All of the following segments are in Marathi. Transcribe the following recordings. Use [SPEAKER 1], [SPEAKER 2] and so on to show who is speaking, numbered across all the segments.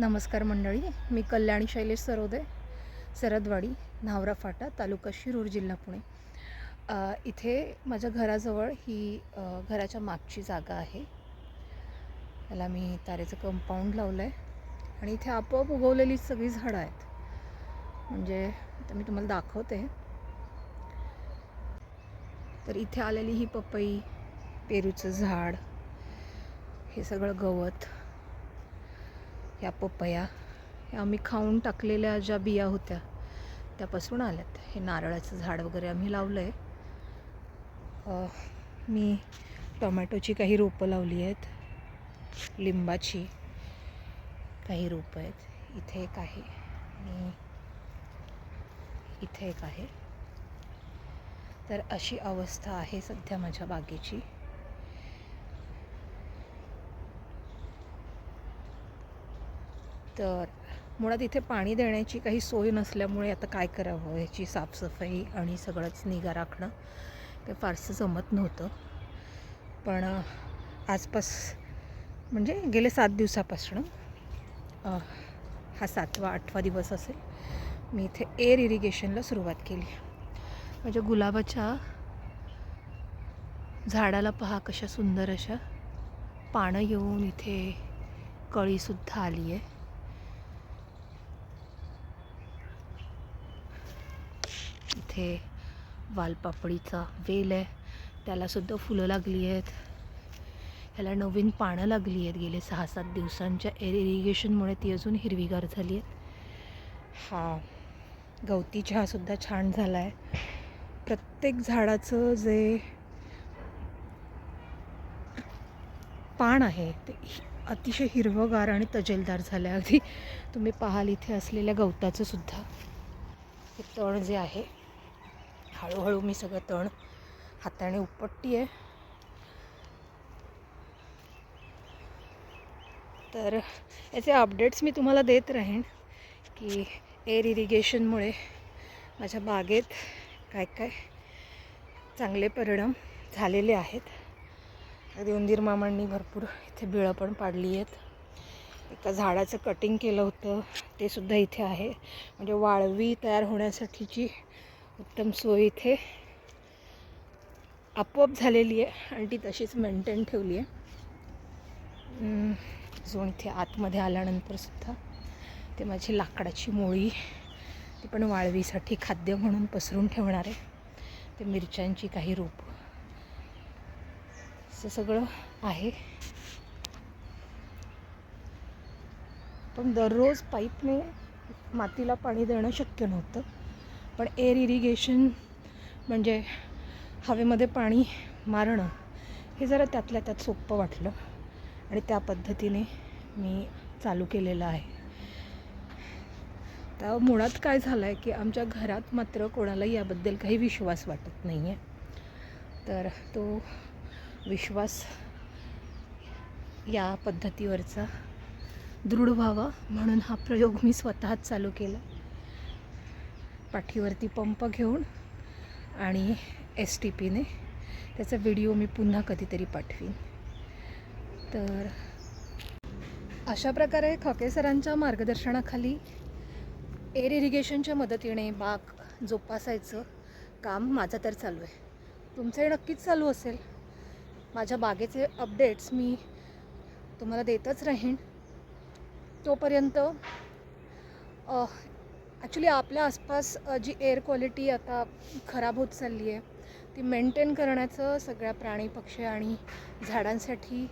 [SPEAKER 1] नमस्कार मंडळी मी कल्याणी शैलेश सरोदे सरदवाडी न्हावरा फाटा तालुका शिरूर जिल्हा पुणे. इथे माझ्या घराजवळ ही घराच्या मागची जागा आहे. त्याला मी तारेचं कंपाऊंड लावलं आहे आणि इथे आपोआप उगवलेली सगळी झाडं आहेत. म्हणजे आता मी तुम्हाला दाखवते. तर इथे आलेली ही पपई पेरूचं झाड हे सगळं गवत ह्या पपया या आम्ही खाऊन टाकलेल्या ज्या बिया होत्या त्यापासून आल्यात. हे नारळाचं झाड वगैरे आम्ही लावलं आहे मी टोमॅटोची काही रोपं लावली आहेत. लिंबाची काही रोपं आहेत. इथे एक आहे. आणि इथे एक आहे. तर अशी अवस्था आहे सध्या माझ्या बागेची. तर मुळात इथे पाणी देण्याची काही सोय नसल्यामुळे आता काय करावं ह्याची साफसफाई आणि सगळंच निगा राखणं ते फारसं जमत नव्हतं. पण आजपास म्हणजे गेले सात दिवसापासून हा सातवा आठवा दिवस असेल मी इथे एअर इरिगेशनला सुरुवात केली. म्हणजे गुलाबाच्या झाडाला पहा कशा सुंदर अशा पानं येऊन इथे कळीसुद्धा आली आहे इथे वालपापडीचा वेल आहे. त्यालासुद्धा फुलं लागली आहेत. ह्याला नवीन पानं लागली आहेत. गेले सहा सात दिवसांच्या एअर इरिगेशनमुळे ती अजून हिरवीगार झाली आहेत. हा गवती चहासुद्धा छान झाला आहे प्रत्येक झाडाचं जे पान आहे ते अतिशय हिरवगार आणि तजेलदार झालं आहे अगदी तुम्ही पाहाल इथे असलेल्या गवताचं सुद्धा हे तण जे आहे हळूहळू मी सगळं तण हाताने उपटती आहे तर याचे अपडेट्स मी तुम्हाला देत राहीन की एअर इरिगेशनमुळे माझ्या बागेत काय काय चांगले परिणाम झालेले आहेत. अगदी उंदीर मामांनी भरपूर इथे बिळं पण पाडली आहेत. एका झाडाचं कटिंग केलं होतं. ते सुद्धा इथे आहे. म्हणजे वाळवी तयार होण्यासाठीची उत्तम सोय इथे. आपोआप झालेली आहे आणि ती तशीच मेंटेन ठेवली आहे. अजून इथे आतमध्ये आल्यानंतर सुद्धा ते माझी लाकडाची मोळी ती पण वाळवीसाठी खाद्य म्हणून पसरून ठेवणार आहे. ते मिरच्यांची काही रोप. असं सगळं आहे. पण दररोज पाईपने मातीला पाणी देणं शक्य नव्हतं. पण एअर इरिगेशन म्हणजे हवेमध्ये पाणी मारणं हे जरा त्यातल्या त्यात सोपं वाटलं आणि त्या पद्धतीने मी चालू केलेलं आहे. तर मुळात काय झालं आहे की आमच्या घरात मात्र कोणालाही याबद्दल काही विश्वास वाटत नाही आहे तर तो विश्वास या पद्धतीवरचा दृढ व्हावा म्हणून हा प्रयोग मी स्वतःच चालू केला. पाठीवरती पंप घेऊन आणि एस टी पीने त्याचा व्हिडिओ मी पुन्हा कधीतरी पाठवीन. तर अशा प्रकारे खके सरांच्या मार्गदर्शनाखाली एअर इरिगेशनच्या मदतीने बाग जोपासायचं काम माझं तर चालू आहे. तुमचंही नक्कीच चालू असेल. माझ्या बागेचे अपडेट्स मी तुम्हाला देतच राहीन. तोपर्यंत ॲक्च्युली आपल्या आसपास जी एअर क्वालिटी आता खराब होत चालली आहे ती मेंटेन करण्याचं सगळ्या प्राणी पक्षी आणि झाडांसाठी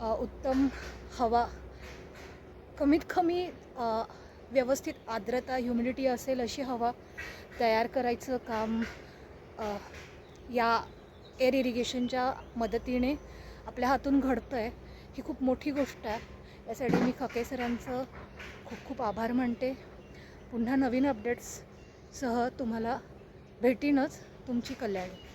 [SPEAKER 1] उत्तम हवा कमीत कमी व्यवस्थित आर्द्रता ह्युमिडिटी असेल अशी हवा तयार करायचं काम या एअर इरिगेशनच्या मदतीने आपल्या हातून घडतं आहे ही खूप मोठी गोष्ट आहे. यासाठी मी खके सरांचं खूप खूप आभार मानते. पुन्हा नवीन अपडेट्ससह तुम्हाला भेटीनच तुमची कल्याणी.